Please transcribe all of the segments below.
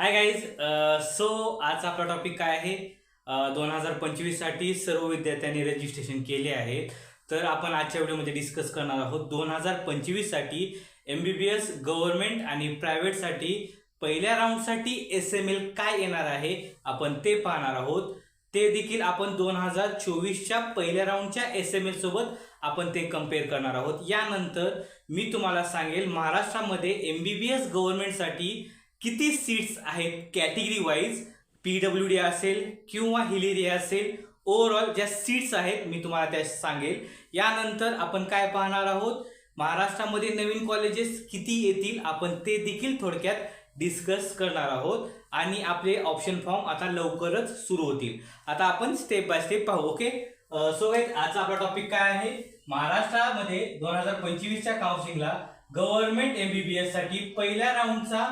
Hi guys so आज आपला topic काय आहे? दोन हजार पंचवीससाठी सर्व विद्यार्थ्यांनी रजिस्ट्रेशन केले आहे. तर आपण आजच्या व्हिडिओमध्ये डिस्कस करणार आहोत दोन हजार पंचवीससाठी M B B S government आणि प्रायव्हेटसाठी पहिल्या राऊंडसाठी एस एम एल काय येणार आहे? आपण ते पाहणार आहोत. ते देखील आपण दोन हजार चोवीसच्या पहिल्या राऊंडच्या एस एम एल सोबत आपण ते कंपेअर करणार आहोत. यानंतर मी तुम्हाला सांगेल महाराष्ट्रामध्ये एम बी बी एस गव्हर्नमेंटसाठी किती सीट्स आहेत category wise? P W D असेल किंवा हिलेरिया असेल ओव्हरऑल ज्या सीट्स आहेत मी तुम्हाला त्या सांगेल. यानंतर आपण काय पाहणार आहोत? महाराष्ट्रामध्ये नवीन कॉलेजेस किती येतील? आपण ते देखील थोडक्यात डिस्कस करणार आहोत. आणि आपले ऑप्शन फॉर्म आता लवकरच सुरू होतील. आता आपण स्टेप बाय स्टेप पाहू ओके सो गाईज आजचा आपला टॉपिक काय आहे? महाराष्ट्रामध्ये दोन हजार पंचवीसच्या काउन्सिलिंगला गव्हर्नमेंट एमबीबीएससाठी पहिल्या राऊंडचा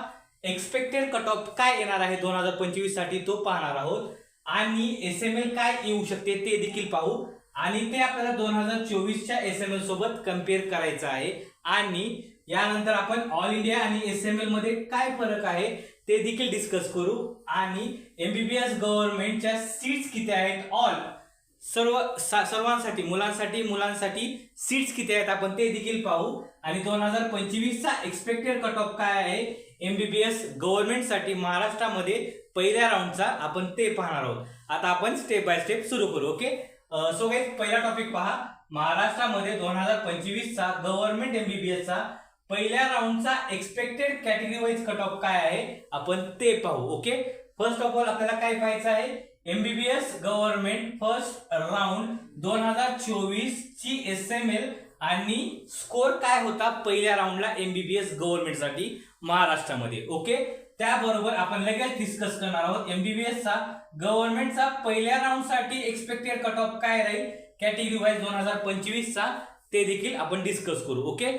एक्सपेक्टेड कट ऑफ काय येणार आहे दोन हजार पंचवीससाठी तो पाहणार आहोत. आणि एस एम एल काय येऊ शकते ते देखील पाहू. आणि ते आपल्याला दोन हजार चोवीसच्या एस एम एल सोबत कंपेअर करायचं आहे. आणि यानंतर आपण ऑल इंडिया आणि एस एम एलमध्ये काय फरक आहे ते देखील डिस्कस करू. आणि एमबीबीएस गव्हर्नमेंटच्या सीट्स किती आहेत? ऑल सर्व सर्वांसाठी मुलांसाठी मुलांसाठी सीट्स किती आहेत आपण ते देखील पाहू. आणि दोन हजार पंचवीसचा एक्सपेक्टेड कट ऑफ काय आहे? एमबीबीएस गव्हर्नमेंटसाठी महाराष्ट्रामध्ये पहिल्या राऊंडचा आपण ते पाहणार आहोत. आता आपण स्टेप बाय स्टेप सुरू करू ओके सो काही पहिला टॉपिक पहा. महाराष्ट्रामध्ये दोन हजार पंचवीसचा गव्हर्नमेंट एमबीबीएसचा पहिल्या राऊंडचा expected category wise cut off काय आहे? आपण ते पाहू ओके फर्स्ट ऑफ ऑल आपल्याला काय पाहायचं आहे? एमबीबीएस गव्हर्नमेंट फर्स्ट राऊंड दोन हजार चोवीस ची एस एम एल आणि स्कोर काय होता पहिल्या राऊंडला एमबीबीएस गव्हर्नमेंटसाठी महाराष्ट्रामध्ये ओके त्याबरोबर आपण लगेच डिस्कस करणार आहोत. एमबीबीएसचा गव्हर्नमेंटचा पहिल्या राऊंडसाठी एक्सपेक्टेड कट ऑफ काय राहील? कॅटेगरी वाईज दोन हजार पंचवीसचा ते देखील आपण डिस्कस करू ओके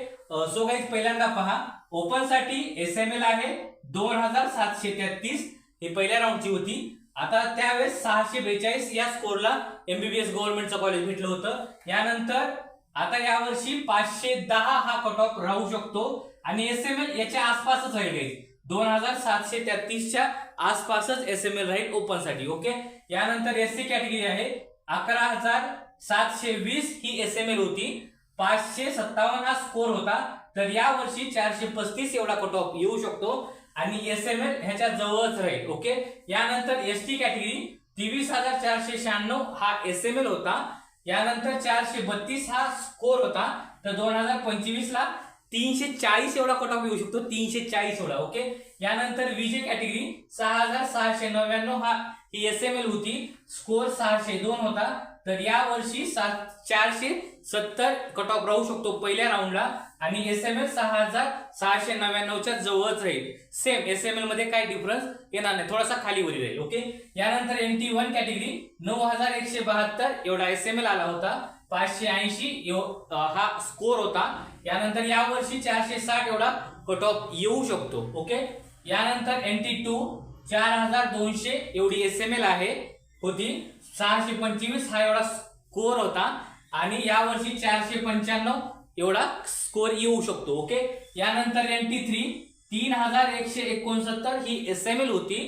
सो गाईज पहिल्यांदा पहा. ओपनसाठी एस एम एल आहे दोन हजार सातशे तेहतीस. ही पहिल्या राऊंडची होती. आता त्यावेळेस सहाशे बेचाळीस या स्कोरला एमबीबीएस गव्हर्नमेंटचं कॉलेज भेटलं होतं. यानंतर आता यावर्षी पाचशे दहा हा कट ऑफ राहू शकतो. आणि एस एम एल याच्या आसपासच राहील दोन हजार सातशे तेहतीसच्या आसपासच एस एम एल राहील ओपनसाठी ओके यानंतर एस सी कॅटेगरी आहे. अकरा हजार सातशे वीस ही एस एम एल होती. पाचशे सत्तावन्न हा स्कोर होता. तर यावर्षी चारशे पस्तीस एवढा कट ऑफ येऊ शकतो. आणि एस एम एल ह्याच्या जवळच राहील ओके यानंतर एस टी कॅटेगरी तेवीस हजार चारशे शहाण्णव हा एस एम एल होता. यानंतर चारशे बत्तीस हा स्कोर होता. तर दोन हजार पंचवीस ला तीनशे चाळीस एवढा कट ऑफ येऊ शकतो तीनशे चाळीस एवढा ओके यानंतर विजय कॅटेगरी सहा हजार सहाशे नव्याण्णव हा ही एस एम एल होती. स्कोर सहाशे दोन होता. तर या वर्षी सात चारशे सत्तर कट ऑफ राहू शकतो पहिल्या राऊंडला आणि एस एम एल सहा हजार सहाशे नव्याण्णवच्या जवळच राहील. सेम एस एम एलमध्ये काही डिफरन्स येणार नाही. थोडासा खाली वरी राहील ओके यानंतर एन टी वन कॅटेगरी नऊ हजार एकशे बहात्तर एवढा एस एम एल आला होता. पाचशे ऐंशी हा स्कोर होता. यानंतर यावर्षी चारशे साठ एवढा कट ऑफ येऊ शकतो ओके यानंतर एन टी टू चार हजार दोनशे एवढी एस एम एल आहे होती. सहाशे पंचवीस हा एवढा स्कोर होता. आणि यावर्षी चारशे पंच्याण्णव एवढा स्कोर येऊ शकतो ओके? यानंतर एन टी थ्री तीन हजार एकशे एकोणसत्तर ही एस एम एल होती.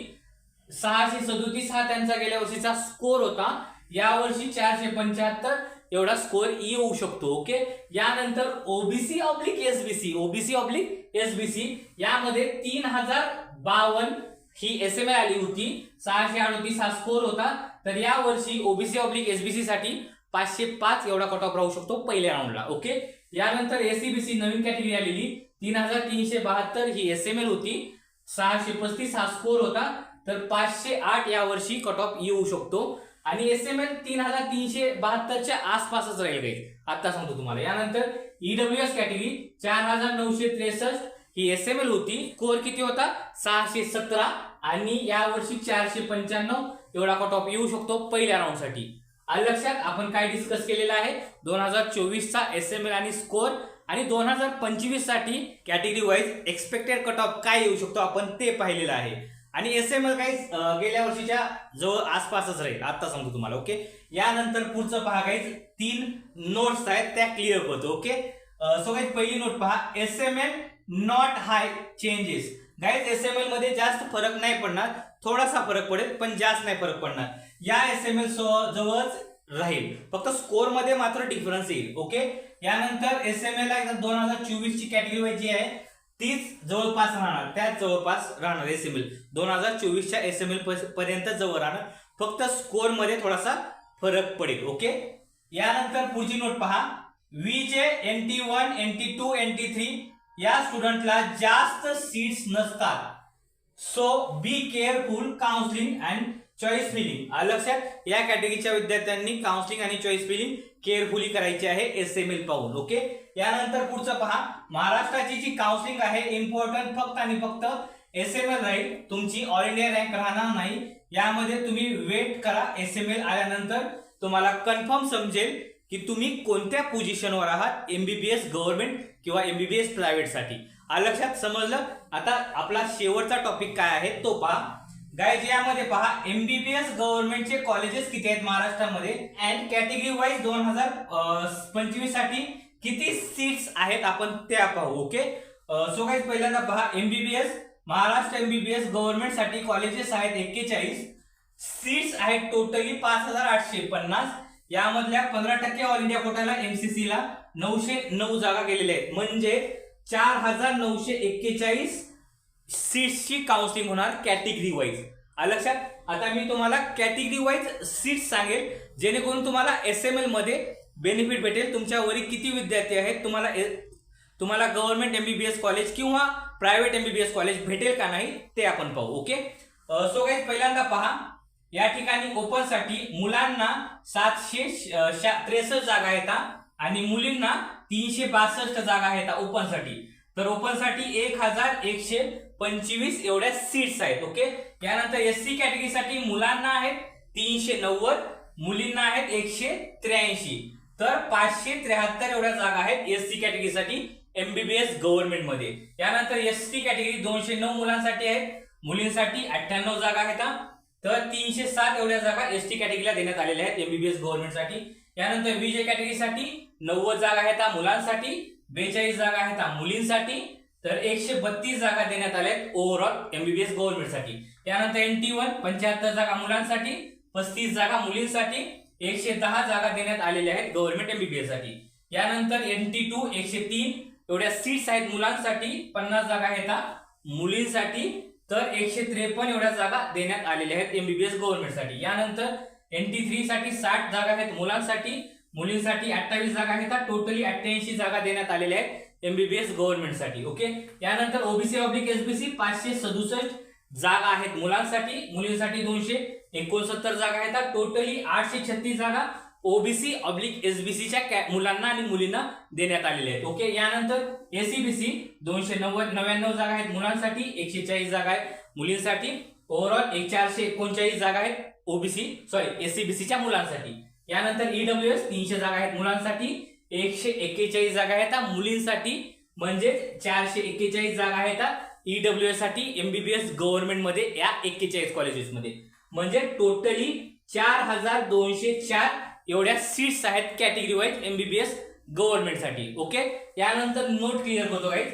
सहाशे सदोतीस हा त्यांचा गेल्या वर्षीचा स्कोर होता. यावर्षी चारशे पंच्याहत्तर एवढा स्कोर येऊ शकतो ओके? यानंतर OBC oblique SBC OBC oblique SBC यामध्ये तीन हजार बावन ही एस एम एल आली होती. सहाशे अडतीस हा स्कोर होता. तर यावर्षी ओबीसी ऑब्लिक एसबीसी साठी पाचशे पाच एवढा कट ऑफ राहू शकतो पहिल्या राऊंडला ओके? यानंतर एसीबीसी नवीन कॅटेगरी आलेली. तीन हजार तीनशे बहात्तर ही एस एम एल होती. सहाशे पस्तीस हा स्कोर होता. तर पाचशे आठ या वर्षी कट ऑफ येऊ शकतो. आणि एस एम एल तीन हजार तीनशे बहात्तरच्या आसपासच राहील काही आता सांगतो तुम्हाला. यानंतर ईडब्ल्यू एस कॅटेगरी चार हजार नऊशे त्रेसष्ट ही एस एम एल होती. स्कोर किती होता? सहाशे सतरा. आणि यावर्षी चारशे पंच्याण्णव. एवढा कट ऑफ येऊ शकतो पहिल्या राऊंडसाठी आलं लक्षात? आपण काय डिस्कस केलेलं आहे? दोन हजार चोवीसचा एस एम एल आणि स्कोर आणि दोन हजार पंचवीससाठी category wise expected cut off काय येऊ शकतो? आपण ते पाहिलेलं आहे. आणि एस एम एल काही गेल्या वर्षीच्या जवळ आसपासच राहील. आता सांगतो तुम्हाला ओके? यानंतर पुढचं पहा काही तीन नोट्स आहेत त्या क्लिअर करतो ओके? सो काही पहिली नोट पहा. S M L not high changes guys S M एलमध्ये जास्त फरक नाही पडणार. थोडासा फरक पडेल पण जास्त नाही फरक पडणार. या एस एम एल जवळच राहील. फक्त स्कोरमध्ये मात्र डिफरन्स येईल ओके यानंतर एस एम एल दोन हजार चोवीस ची कॅटेगरी जी आहे तीच जवळपास राहणार. त्याच जवळपास राहणार एस एम एल दोन हजार चोवीसच्या एस एम एल पर्यंत जवळ राहणार. फक्त स्कोरमध्ये थोडासा फरक पडेल ओके यानंतर पुढची नोट पहा. V J N T one N T two N T three या स्टुडंटला जास्त सीट्स नसतात. So be careful counselling and choice filling लक्षात? या कॅटेगरीच्या विद्यार्थ्यांनी काउन्सिलिंग आणि चॉईस फिलिंग केअरफुली करायची आहे एस एम एल पाहून ओके यानंतर पुढचं पहा. महाराष्ट्राची जी काउन्सिलिंग आहे इम्पॉर्टंट फक्त आणि फक्त एस एम एल राहील. तुमची ऑल इंडिया रँक राहणार नाही. यामध्ये तुम्ही वेट करा. एस एम एल आल्यानंतर तुम्हाला कन्फर्म समजेल की तुम्ही कोणत्या पोझिशनवर आहात? एमबीबीएस गव्हर्नमेंट किंवा एमबीबीएस प्रायव्हेटसाठी लक्षात? समजलं? आता आपला शेवटचा टॉपिक काय आहे? तो पहा. गायज यामध्ये पहा एमबीबीएस गव्हर्नमेंटचे कॉलेजेस किती आहेत महाराष्ट्रामध्ये? अँड कॅटेगरी वाईज दोन हजार पंचवीससाठी किती सीट्स आहेत आपण त्या पाहू ओके सो गाईज पहिल्यांदा पहा एमबीबीएस महाराष्ट्र एमबीबीएस गव्हर्नमेंटसाठी कॉलेजेस आहेत एक्केचाळीस. सीट्स आहेत टोटली पाच हजार आठशे पन्नास. यामधल्या पंधरा टक्के ऑल इंडिया कोटाला एमसीसीला नऊशे नऊ जागा गेलेल्या आहेत. म्हणजे चार हजार नऊशे एक्केचाळीस सीट्सची काउन्सिलिंग होणार कॅटेगरी वाईज लक्षात? आता मी तुम्हाला कॅटेगरी वाईज सीट्स सांगेल जेणेकरून तुम्हाला एस एम एलमध्ये बेनिफिट भेटेल. तुमच्यावरील किती विद्यार्थी आहेत तुम्हाला तुम्हाला गव्हर्नमेंट एमबीबीएस कॉलेज किंवा प्रायव्हेट एमबीबीएस कॉलेज भेटेल का नाही ते आपण पाहू ओके सो काही पहिल्यांदा पहा या ठिकाणी ओपनसाठी मुलांना सातशे त्रेसष्ट जागा येतात आणि मुलींना तीनशे बासष्ट जागा आहेत ओपनसाठी तर ओपनसाठी एक हजार एकशे पंचवीस एवढ्या सीट्स आहेत ओके यानंतर एस सी कॅटेगरीसाठी मुलांना आहेत तीनशे नव्वद मुलींना आहेत एकशे त्र्याऐंशी. तर पाचशे त्र्याहत्तर एवढ्या जागा आहेत एस सी कॅटेगरीसाठी एमबीबीएस गव्हर्नमेंटमध्ये. यानंतर एस टी कॅटेगरी दोनशे नऊ मुलांसाठी आहेत मुलींसाठी अठ्ठ्याण्णव जागा आहेत तर तीनशे सात एवढ्या जागा एस टी कॅटेगरीला देण्यात आलेल्या आहेत एमबीबीएस गव्हर्नमेंटसाठी यानंतर विजय कॅटेगरीसाठी नव्वद जागा आहेत मुलांसाठी बेचाळीस जागा आहेत मुलींसाठी तर एकशे बत्तीस जागा देण्यात आल्या आहेत ओव्हरऑल एमबीबीएस गव्हर्नमेंटसाठी त्यानंतर एन टी वन पंच्याहत्तर जागा मुलांसाठी पस्तीस जागा मुलींसाठी एकशे दहा जागा देण्यात आलेल्या आहेत गव्हर्नमेंट एमबीबीएससाठी. यानंतर एन टी टू एकशे तीन एवढ्या सीट्स आहेत मुलांसाठी पन्नास जागा आहेत मुलींसाठी. तर एकशे त्रेपन्न एवढ्या जागा देण्यात आलेल्या आहेत एमबीबीएस गव्हर्नमेंटसाठी यानंतर एन टी थ्री साठी साठ जागा आहेत मुलांसाठी मुलींसाठी अठ्ठावीस जागा घेतात. टोटली अठ्ठ्याऐंशी जागा देण्यात आलेल्या आहेत एमबीबीएस गव्हर्नमेंटसाठी ओके यानंतर ओबीसी ऑब्लिक एसबीसी पाचशे सदुसष्ट जागा आहेत मुलांसाठी. मुलींसाठी दोनशे एकोणसत्तर जागा येतात. टोटली आठशे छत्तीस जागा ओबीसी ऑब्लिक एसबीसीच्या मुलांना आणि मुलींना देण्यात आलेल्या आहेत ओके यानंतर एसीबीसी दोनशे नव्वद नव्याण्णव जागा आहेत मुलांसाठी. एकशे चाळीस जागा आहेत मुलींसाठी. ओव्हरऑल एक चारशे एकोणचाळीस जागा आहेत ओबीसी सॉरी एसीबीसीच्या मुलांसाठी. यानंतर ईडब्ल्यू एस तीनशे जागा आहेत मुलांसाठी एकशे एक्केचाळीस जागा आहेत. मुलींसाठी म्हणजे चारशे एक्केचाळीस जागा आहेत. ईडब्ल्यू एससाठी एमबीबीएस गव्हर्नमेंटमध्ये या एक्केचाळीस कॉलेजेसमध्ये म्हणजे टोटली चार हजार दोनशे चार एवढ्या सीट्स आहेत कॅटेगरी वाईज एमबीबीएस गव्हर्नमेंटसाठी ओके यानंतर नोट क्लिअर होतो गाईज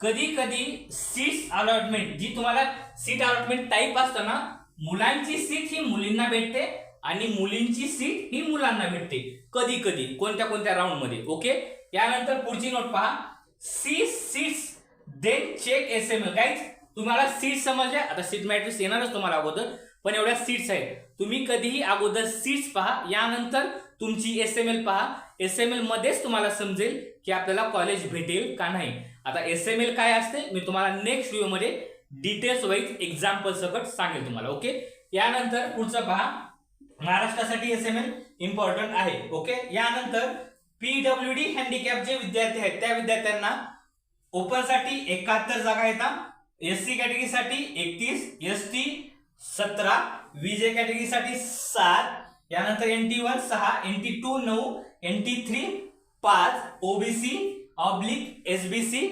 कधी कधी सीट्स अलॉटमेंट जी तुम्हाला सीट अलॉटमेंट टाईप असतं ना मुलांची सीट ही मुलींना भेटते. आणि मुलींची सीट ही मुलांना भेटते. कधी कधी. कोणत्या कोणत्या राऊंडमध्ये. ओके यानंतर पुढची नोट पहा. See seats then check S M L guys तुम्हाला सीट समजल्या? आता सीट मॅट्रिक्स येणारच तुम्हाला अगोदर. पण एवढ्या सीट्स आहेत. तुम्ही कधीही अगोदर सीट्स पहा. यानंतर तुमची एस एम एल पहा. एस एम एल मध्येच तुम्हाला समजेल की आपल्याला कॉलेज भेटेल का नाही. आता एस एम एल काय असते? मी तुम्हाला नेक्स्ट व्हिडिओमध्ये डिटेल्स वाईज एक्झाम्पल सकट सांगेल तुम्हाला. ओके यानंतर पुढचं पहा. महाराष्ट्रासाठी एस एम एल इम्पॉर्टंट आहे ओके यानंतर पीडब्ल्यू डी हँडिकॅप जे विद्यार्थी आहेत त्या विद्यार्थ्यांना ओपनसाठी एकाहत्तर जागा येतात. एस सी कॅटेगरीसाठी एकतीस एस टी सतरा विजे कॅटेगरीसाठी सात यानंतर एन टी वन सहा एन टी टू नऊ एन टी थ्री पाच OBC oblique S B C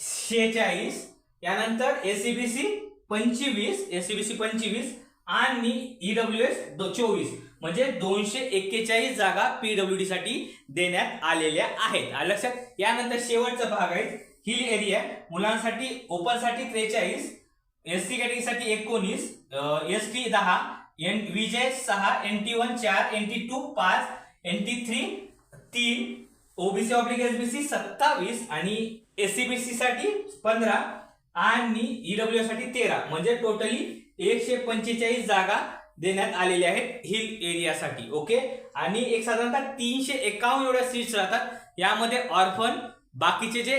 शेहेचाळीस यानंतर एसीबीसी पंचवीस एसीबीसी पंचवीस आणि ईडब्ल्यू एस चोवीस. म्हणजे दोनशे एक्केचाळीस जागा पीडब्ल्यू डी साठी देण्यात आलेल्या आहेत. लक्षात यानंतर शेवटचा भाग आहे. Hill area. मुलांसाठी ओपनसाठी त्रेचाळीस एस सी कॅटेगरीसाठी एकोणीस एस टी दहा एन विजय सहा एन टी वन चार एन टी टू पाच एन टी थ्री तीन ओबीसी ऑब्लिक एसबीसी सत्तावीस आणि एस सी बी साठी पंधरा आणि ईडब्ल्यू साठी तेरा. म्हणजे टोटली एकशे पंचेचाळीस जागा देण्यात आलेल्या आहेत हिल एरियासाठी ओके? आणि एक साधारणतः तीनशे एकावन्न एवढ्या सीट्स राहतात. यामध्ये ऑर्फन बाकीचे जे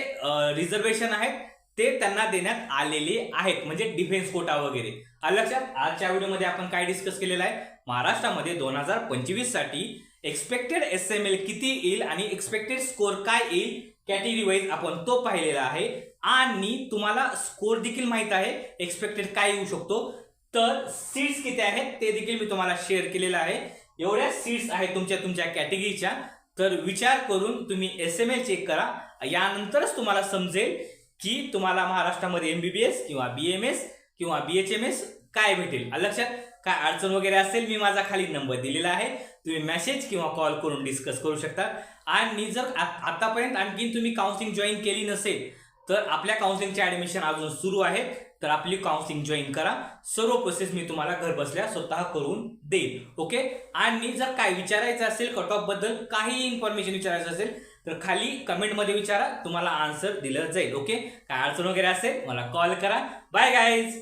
रिझर्वेशन आहेत ते त्यांना देण्यात आलेले आहेत म्हणजे डिफेन्स कोटा वगैरे. लक्षात आजच्या व्हिडिओमध्ये आपण काय डिस्कस केलेलं आहे? महाराष्ट्रामध्ये दोन हजार पंचवीससाठी एक्सपेक्टेड एस एम एल किती येईल आणि एक्सपेक्टेड स्कोर काय येईल कॅटेगरी वाईज आपण तो पाहिलेला आहे. आणि तुम्हाला स्कोर देखील माहीत आहे एक्सपेक्टेड काय येऊ शकतो? तर सीट्स किती आहेत ते देखील मी तुम्हाला शेअर केलेलं आहे. एवढ्या सीट्स आहेत तुमच्या तुमच्या कॅटेगरीच्या तर विचार करून तुम्ही एस एम एल चेक करा. यानंतरच तुम्हाला समजेल की तुम्हाला महाराष्ट्रामध्ये एमबीबीएस किंवा बी एम एस किंवा बी एच एम एस काय भेटेल. लक्षात काय अडचण वगैरे असेल मी माझा खाली नंबर दिलेला आहे. तुम्ही मेसेज किंवा कॉल करून डिस्कस करू शकता. आणि जर आतापर्यंत आणखीन तुम्ही काउन्सिलिंग जॉईन केली नसेल तर आपल्या काउन्सिलिंगचे ऍडमिशन अजून सुरू आहेत. तर आपली काउन्सिलिंग जॉईन करा. सर्व प्रोसेस मी तुम्हाला घर बसल्या स्वतः करून देईल ओके आणि जर काय विचारायचं असेल कट ऑफबद्दल काही इन्फॉर्मेशन विचारायचं असेल तर खाली कमेंटमध्ये विचारा. तुम्हाला आन्सर दिलं जाईल. ओके काय अडचण वगैरे असेल मला कॉल करा. Bye guys